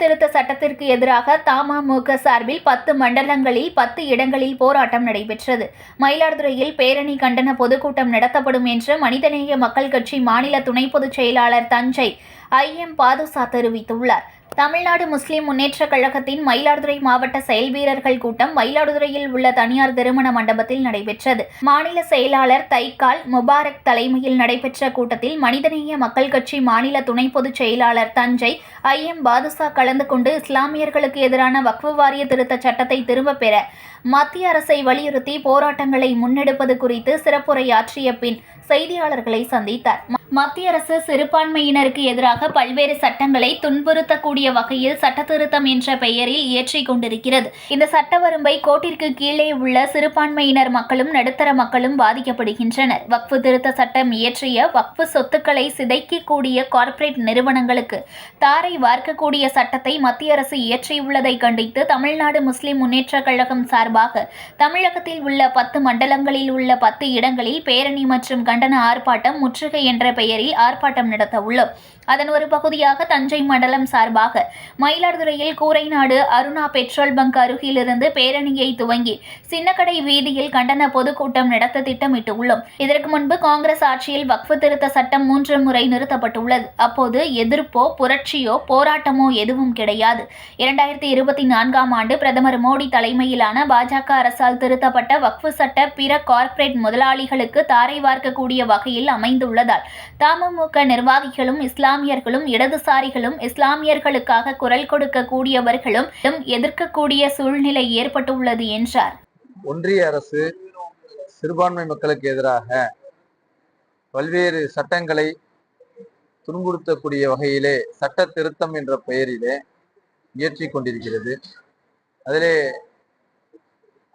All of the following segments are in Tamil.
திருத்த சட்டத்திற்கு எதிராக தமமுக சார்பில் பத்து மண்டலங்களில் பத்து இடங்களில் போராட்டம் நடைபெற்றது. மயிலாடுதுறையில் பேரணி கண்டன பொதுக்கூட்டம் நடத்தப்படும் என்று மனிதநேய மக்கள் கட்சி மாநில துணை பொதுச் செயலாளர் தஞ்சை ஐ எம் பாதுசா தெரிவித்துள்ளார். தமிழ்நாடு முஸ்லிம் முன்னேற்றக் கழகத்தின் மயிலாடுதுறை மாவட்ட செயல் வீரர்கள் கூட்டம் மயிலாடுதுறையில் உள்ள தனியார் திருமண மண்டபத்தில் நடைபெற்றது. மாநில செயலாளர் தைக்கால் முபாரக் தலைமையில் நடைபெற்ற கூட்டத்தில் மனிதநேய மக்கள் கட்சி மாநில துணை பொதுச் செயலாளர் தஞ்சை ஐ எம் பாதுசா கலந்து கொண்டு இஸ்லாமியர்களுக்கு எதிரான வக்ஃபு வாரிய திருத்த சட்டத்தை திரும்பப் பெற மத்திய அரசை வலியுறுத்தி போராட்டங்களை முன்னெடுப்பது குறித்து சிறப்புரையாற்றிய பின் செய்தியாளர்களை சந்தித்தார். மத்திய அரசு சிறுபான்மையினருக்கு எதிராக பல்வேறு சட்டங்களை துன்புறுத்தக்கூடிய வகையில் சட்டத்திருத்தம் என்ற பெயரில் இயற்றிக் கொண்டிருக்கிறது. இந்த சட்ட வரம்பை கோட்டிற்கு கீழே உள்ள சிறுபான்மையினர் மக்களும் நடுத்தர மக்களும் பாதிக்கப்படுகின்றனர். வக்ஃபு திருத்த சட்டம் இயற்றிய வக்ஃபு சொத்துக்களை சிதைக்கக்கூடிய கார்ப்பரேட் நிறுவனங்களுக்கு தாரை வார்க்கக்கூடிய சட்டத்தை மத்திய அரசு இயற்றியுள்ளதை கண்டித்து தமிழ்நாடு முஸ்லிம் முன்னேற்றக் கழகம் சார்பாக தமிழகத்தில் உள்ள பத்து மண்டலங்களில் உள்ள பத்து இடங்களில் பேரணி மற்றும் கண்டன ஆர்ப்பாட்டம் முற்றுகை என்ற பெயரில் ஆர்ப்பாட்டம் நடத்த உள்ளோம் அதன் ஒரு பகுதியாக தஞ்சை மண்டலம் சார்பாக மயிலாடுதுறையில் கூரைநாடு அருணா பெட்ரோல் பங்க் அருகிலிருந்து பேரணியை துவங்கி சின்னக்கடை வீதியில் கண்டன பொதுக்கூட்டம் நடத்த திட்டமிட்டுள்ளோம். இதற்கு முன்பு காங்கிரஸ் ஆட்சியில் வக்ஃபு திருத்த சட்டம் மூன்று முறை நிறுத்தப்பட்டுள்ளது. அப்போது எதிர்ப்போ புரட்சியோ போராட்டமோ எதுவும் கிடையாது. இரண்டாயிரத்தி இருபத்தி நான்காம் ஆண்டு பிரதமர் மோடி தலைமையிலான பாஜக அரசால் திருத்தப்பட்ட வக்ஃபு சட்ட பிற கார்ப்பரேட் முதலாளிகளுக்கு தாரை வார்க்கக்கூடிய கூடிய வகையில் அமைந்துள்ளதால் தமுமுக நிர்வாகிகளும் இஸ்லாமியர்களும் இடதுசாரிகளும் இஸ்லாமியர்களுக்காக குரல் கொடுக்கக்கூடியவர்களும் எதிர்க்கக்கூடிய சூழ்நிலை ஏற்பட்டுள்ளது என்றார். ஒன்றிய அரசு சிறுபான்மை மக்களுக்கு எதிராக பல்வேறு சட்டங்களை துன்புறுத்தக்கூடிய வகையிலே சட்ட திருத்தம் என்ற பெயரிலே இயற்றி கொண்டிருக்கிறது. அதிலே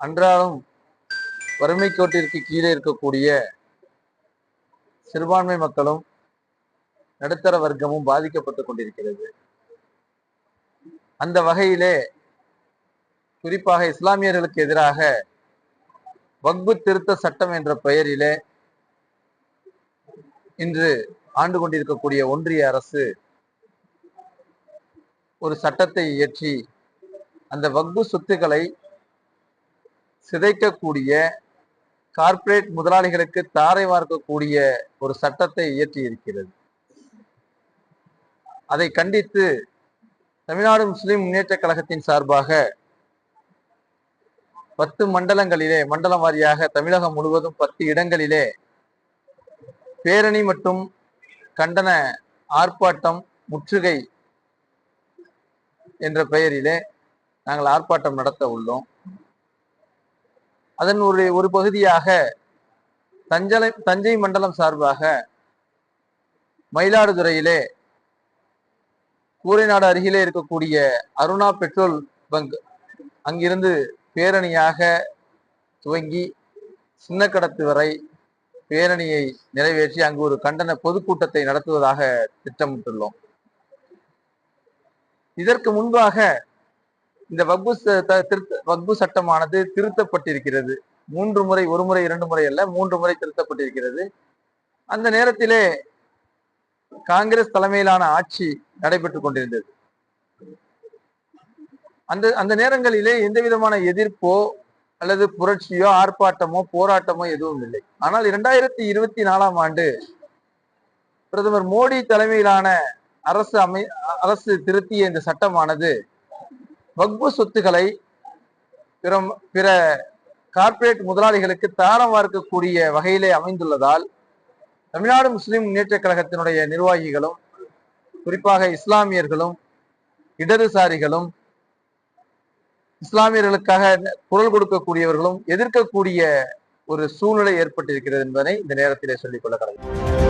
அன்றாடம் வறுமை கோட்டிற்கு கீழே இருக்கக்கூடிய சிறுபான்மை மக்களும் நடுத்தர வர்க்கமும் பாதிக்கப்பட்டு கொண்டிருக்கிறது. அந்த வகையிலே குறிப்பாக இஸ்லாமியர்களுக்கு எதிராக வக்பு திருத்த சட்டம் என்ற பெயரிலே இன்று ஆண்டு கொண்டிருக்கக்கூடிய ஒன்றிய அரசு ஒரு சட்டத்தை இயற்றி அந்த வக்பு சொத்துக்களை சிதைக்கக்கூடிய கார்ப்பரேட் முதலாளிகளுக்கு தாரை வார்க்கக்கூடிய ஒரு சட்டத்தை இயற்றி இருக்கிறது அதை கண்டித்து தமிழ்நாடு முஸ்லிம் முன்னேற்ற கழகத்தின் சார்பாக பத்து மண்டலங்களிலே மண்டலம் வாரியாக தமிழகம் முழுவதும் பத்து இடங்களிலே பேரணி மற்றும் கண்டன ஆர்ப்பாட்டம் முற்றுகை என்ற பெயரிலே நாங்கள் ஆர்ப்பாட்டம் நடத்த உள்ளோம். அதன் ஒரு ஒரு பகுதியாக தஞ்சலை தஞ்சை மண்டலம் சார்பாக மயிலாடுதுறையிலே கூரைநாடு அருகிலே இருக்கக்கூடிய அருணா பெட்ரோல் பங்க் அங்கிருந்து பேரணியாக துவங்கி சின்ன கடத்து வரை பேரணியை நிறைவேற்றி அங்கு ஒரு கண்டன பொதுக்கூட்டத்தை நடத்துவதாக திட்டமிட்டுள்ளோம். இதற்கு முன்பாக இந்த வக்பு ச- திருத்த வக்பு சட்டமானது திருத்தப்பட்டிருக்கிறது. மூன்று முறை ஒரு முறை இரண்டு முறை அல்ல மூன்று முறை திருத்தப்பட்டிருக்கிறது. அந்த நேரத்திலே காங்கிரஸ் தலைமையிலான ஆட்சி நடைபெற்றுக் கொண்டிருந்தது. அந்த அந்த நேரங்களிலே எந்த விதமான எதிர்ப்போ அல்லது புரட்சியோ ஆர்ப்பாட்டமோ போராட்டமோ எதுவும் இல்லை. ஆனால் இரண்டாயிரத்தி இருபத்தி நாலாம் ஆண்டு பிரதமர் மோடி தலைமையிலான அரசு அமை அரசு திருத்திய இந்த சட்டமானது வக்பு சொத்துக்களை பிற பிற கார்ப்பரேட் முதலாளிகளுக்கு தாரம் வார்க்கக்கூடிய வகையிலே அமைந்துள்ளதால் தமிழ்நாடு முஸ்லிம் முன்னேற்ற கழகத்தினுடைய நிர்வாகிகளும் குறிப்பாக இஸ்லாமியர்களும் இடதுசாரிகளும் இஸ்லாமியர்களுக்காக குரல் கொடுக்கக்கூடியவர்களும் எதிர்க்கக்கூடிய ஒரு சூழ்நிலை ஏற்பட்டிருக்கிறது என்பதை இந்த நேரத்திலே சொல்லிக் கொள்ள கடமை